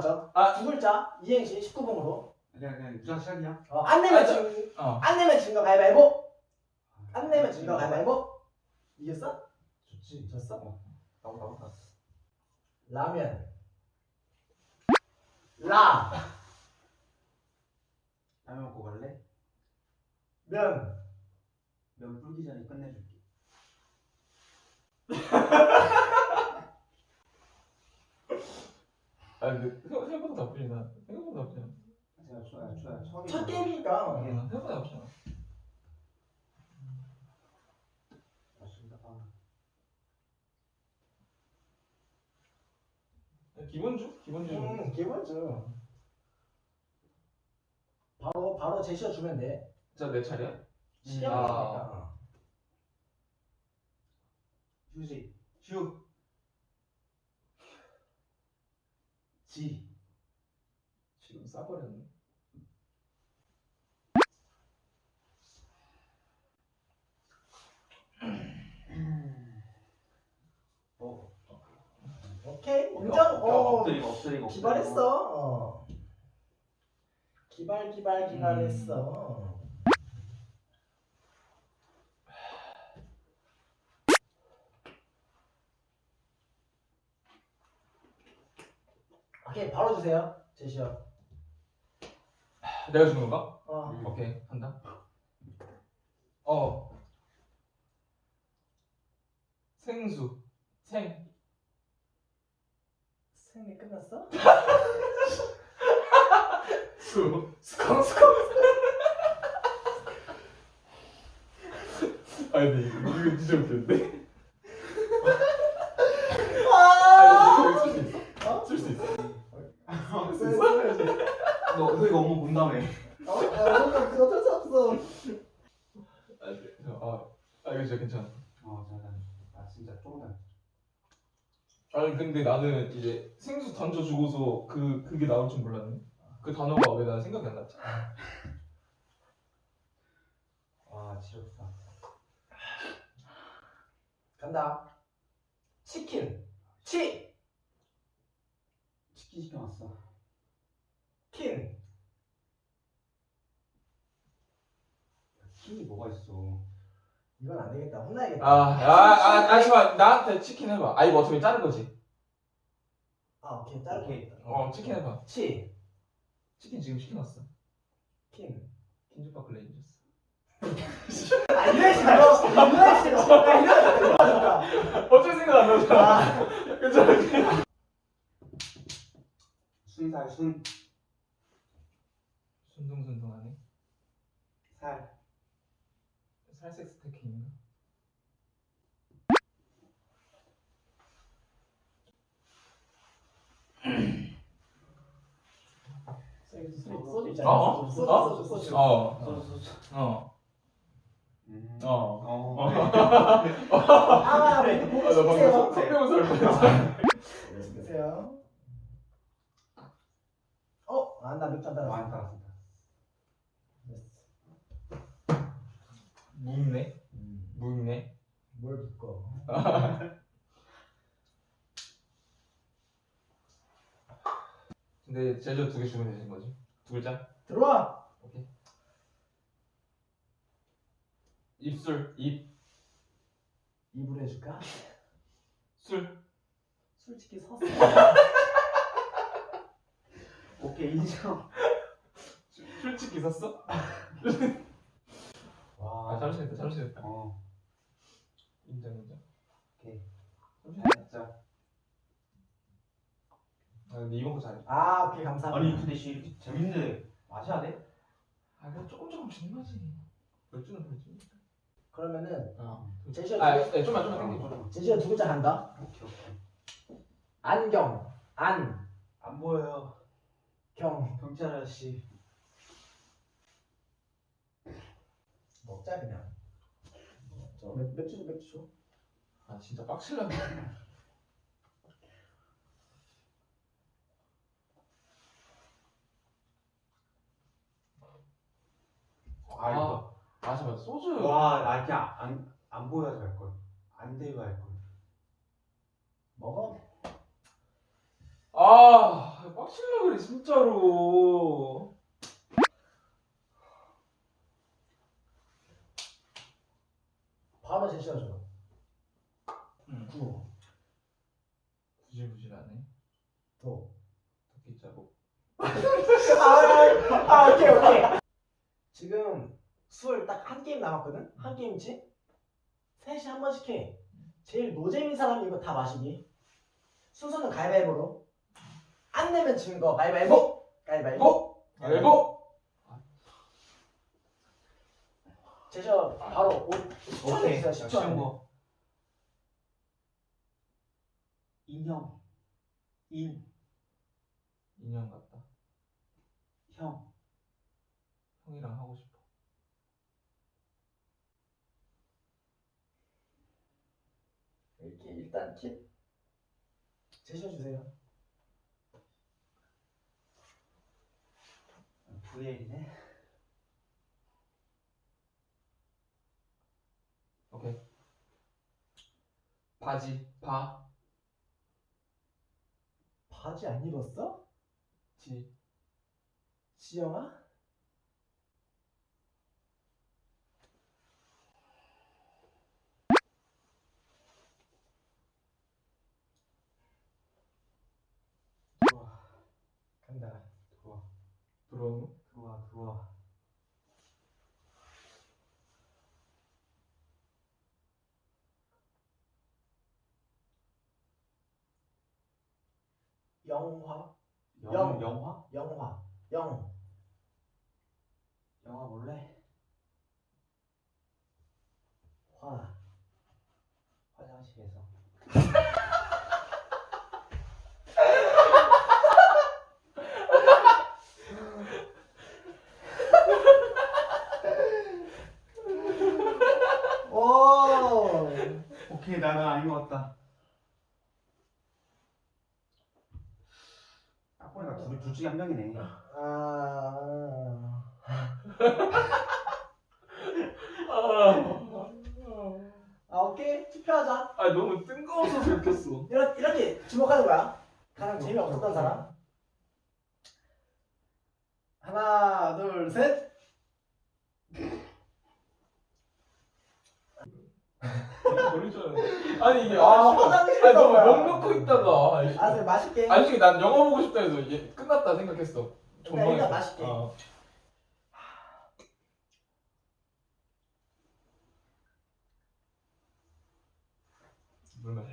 맞죠? 아. 두 글자 이행시 19금으로 그냥 그냥 무작 시작이야. 어, 안 내면 아, 진, 어. 안 내면 진거 가위바위보 안 내면 진거 가위바위보 이겼어? 좋지. 졌어? 어. 나고 나고 나. 라면 라 라면 먹고 갈래? 면 면 불기 전에 끝내줄게. 아 근데 생각- 생각보다 나쁘지 않아. 생각보다 나쁘지 않아. 제가 좋아요 좋아요 처음이. 첫 게임이니까 어, 생각보다 나쁘지 않아. 맞습니다. 아, 기본주? 기본주. 음 기본주 바로 바로 제시어 주면 돼 진짜 내 차례야? 시험이니까 아. 휴지. 휴. 지. 지금 싸버렸네. 어. 오케이 인정 어 엎드리고 엎드리고. 기발했어 어. 기발 기발 기발했어 오케이 바로 주세요 제시어 내가 주는 건가? 어 음. 오케이 한다. 어. 생수. 생. 생리 끝났어? 수. 스컹 스컹 아니 근데 이거 이거 진짜 웃겼는데? 아 쓸수 있어? 어? 쓸 수 있어? 써야지 너, 너 이거 업무 본다며. 어? 어 어쩔 수 없어 아, 네. 아, 아 이거 진짜 괜찮아. 어, 잠깐. 나 진짜 쫑다. 아니 근데 나는 이제 생수 던져주고서 그 그게 나올 줄 몰랐네. 그 단어가 왜난 생각이 안 났지? 와, 지렸다. 간다 치킨 치 치킨 시켜놨어. 킨 킨이 뭐가 있어? 이건 안 되겠다 혼나야겠다 아 아 아 잠깐 나한테 치킨 해봐. 아 이거 어차피 자른 거지. 아 오케이. 있다. 어 치킨 해봐. 치 치킨 지금 시켜놨어. 킨. 킨즈바클 레인저스. 아 이런 식으로 이런 식으로 야 이런 식으로 어쩔 생각 안 나잖아. 아 괜찮아. 순살, 순, 순둥순둥하네. 살. 살색 스테이크인가? 소주 있잖아 어? 소주 소주 어? 소주 소주 어. 소주, 소주. 어. 음. 어. 어. 아 네. 보고 아, 나 방금 싶으세요 성- 성대모사 할 뻔했어. 드세요 어? 아나 맥주 안 따랐어 많이 따랐습니다. 묵네. 음, 묵네. 뭘 묶어 근데 제조 두 개 주면 되는 거지. 두 글자. 들어와 입술. 입. 입으로 해줄까? 술. 솔직히 섰어 오케이, 인정. 솔직히 샀어? 와. 아 잠시만요. 잠시만요. 어. 인정 인정. 오케이. 진짜. 아 근데 이번 거 잘해. 아 오케이 감사합니다 아니, 근데 씨, 이렇게 재밌는데 마셔야 돼? 아 그냥 조금 조금 주는 거지. 맥주는 그렇지. 그러면은 어. 제시어 아, 두, 네, 좀만 좀만 당겨. 어, 제시어 두 글자 간다 오케이, 오케이. 안경 안 안 보여요. 경 경찰 아저씨. 먹자 그냥 저 맥, 맥주 줘 맥주 줘 아 진짜 빡칠라네. 아, 이거. 아 잠깐 소주. 와, 나 그냥 안, 안 보여서 할 걸. 안 돼요 할 걸. 먹어 아 빡칠라 그래 진짜로 제시어줘. 응. 구, 부질부질하네 도. 자국 아, 아, 오케이, 오케이. 지금 술 딱 한 게임 남았거든? 한 게임치? 셋이 한 번씩 해. 제일 노잼인 사람이 이거 다 마시기. 순서는 가위바위보로. 안 내면 진거 가위바위보! 가위바위보! 고! 알고! 제시어 바로 5, 10초 오케이. 내주세요, 10초 안에. 거. 인형. 인. 인형 같다 형. 형이랑 하고 싶어 이렇게 일단 킵. 제시어 주세요. VL이네. 오케이 바지 바 바지 안 입었어? 지 지영아? 들어와. 간다. 들어와. 들어오는 들어와. 들어와. 영화? 영. 영. 영화? 영화. 영. 영화 몰래? 화. 화장실에서. 오! 오케이 나는 아닌 것 같다. 딱 보니까 둘, 둘 중에 한 명이네. 아. 아, 오케이. 투표하자. 아 너무 뜬금없어서 웃겼어 이렇게, 이렇게 주목하는 거야. 가장 재미 없었던 사람. 하나, 둘, 셋. 걸릴 줄 알았는데 아니 이게 아. 화장실 아니 너무. 목 놓고 있다가 아니, 아, 네, 맛있게. 아니 솔직히 난 영화 보고 싶다 해서 이게 끝났다 생각했어 그러니까 일단 맛있게. 어. 물 마셔